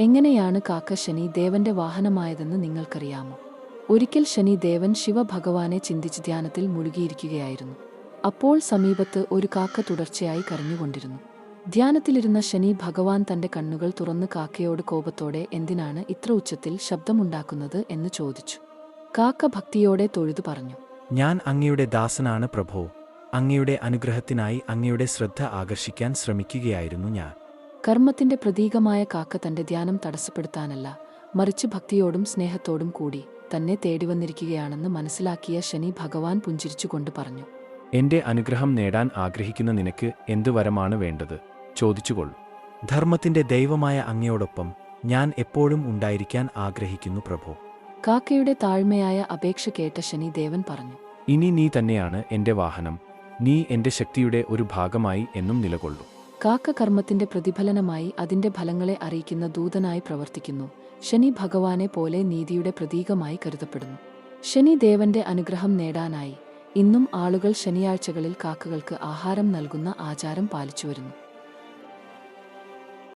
എങ്ങനെയാണ് കാക്ക ശനി ദേവന്റെ വാഹനമായതെന്ന് നിങ്ങൾക്കറിയാമോ? ഒരിക്കൽ ശനി ദേവൻ ശിവഭഗവാനെ ചിന്തിച്ച് ധ്യാനത്തിൽ മുഴുകിയിരിക്കുകയായിരുന്നു. അപ്പോൾ സമീപത്ത് ഒരു കാക്ക തുടർച്ചയായി കരഞ്ഞുകൊണ്ടിരുന്നു. ധ്യാനത്തിലിരുന്ന ശനി ഭഗവാൻ തന്റെ കണ്ണുകൾ തുറന്ന് കാക്കയോട് കോപത്തോടെ എന്തിനാണ് ഇത്ര ഉച്ചത്തിൽ ശബ്ദമുണ്ടാക്കുന്നത്? എന്ന് ചോദിച്ചു. കാക്ക ഭക്തിയോടെ തൊഴുതു പറഞ്ഞു. ഞാൻ അങ്ങയുടെ ദാസനാണ് പ്രഭോ. അങ്ങയുടെ അനുഗ്രഹത്തിനായി അങ്ങയുടെ ശ്രദ്ധ ആകർഷിക്കാൻ ശ്രമിക്കുകയായിരുന്നു ഞാൻ. കർമ്മത്തിന്റെ പ്രതീകമായ കാക്ക തന്റെ ധ്യാനം തടസ്സപ്പെടുത്താനല്ല മറിച്ച് ഭക്തിയോടും സ്നേഹത്തോടും കൂടി തന്നെ തേടിവന്നിരിക്കുകയാണെന്ന് മനസ്സിലാക്കിയ ശനി ഭഗവാൻ പുഞ്ചിരിച്ചുകൊണ്ട് പറഞ്ഞു. എന്റെ അനുഗ്രഹം നേടാൻ ആഗ്രഹിക്കുന്ന നിനക്ക് എന്തു വരമാണ് വേണ്ടത്? ചോദിച്ചുകൊള്ളു. ധർമ്മത്തിന്റെ ദൈവമായ അങ്ങയോടൊപ്പം ഞാൻ എപ്പോഴും ഉണ്ടായിരിക്കാൻ ആഗ്രഹിക്കുന്നു പ്രഭു. കാക്കയുടെ താഴ്മയായ അപേക്ഷ കേട്ട ശനി ദേവൻ പറഞ്ഞു ഇനി നീ തന്നെയാണ് എന്റെ വാഹനം. നീ എന്റെ ശക്തിയുടെ ഒരു ഭാഗമായി എന്നും നിലകൊള്ളു. കാക്ക കർമ്മത്തിന്റെ പ്രതിഫലനമായി അതിന്റെ ഫലങ്ങളെ അറിയിക്കുന്ന ദൂതനായി പ്രവർത്തിക്കുന്നു. ശനി ഭഗവാനെ പോലെ നീതിയുടെ പ്രതീകമായി കരുതപ്പെടുന്നു. ശനി ദേവന്റെ അനുഗ്രഹം നേടാനായി ഇന്നും ആളുകൾ ശനിയാഴ്ചകളിൽ കാക്കകൾക്ക് ആഹാരം നൽകുന്ന ആചാരം പാലിച്ചുവരുന്നു.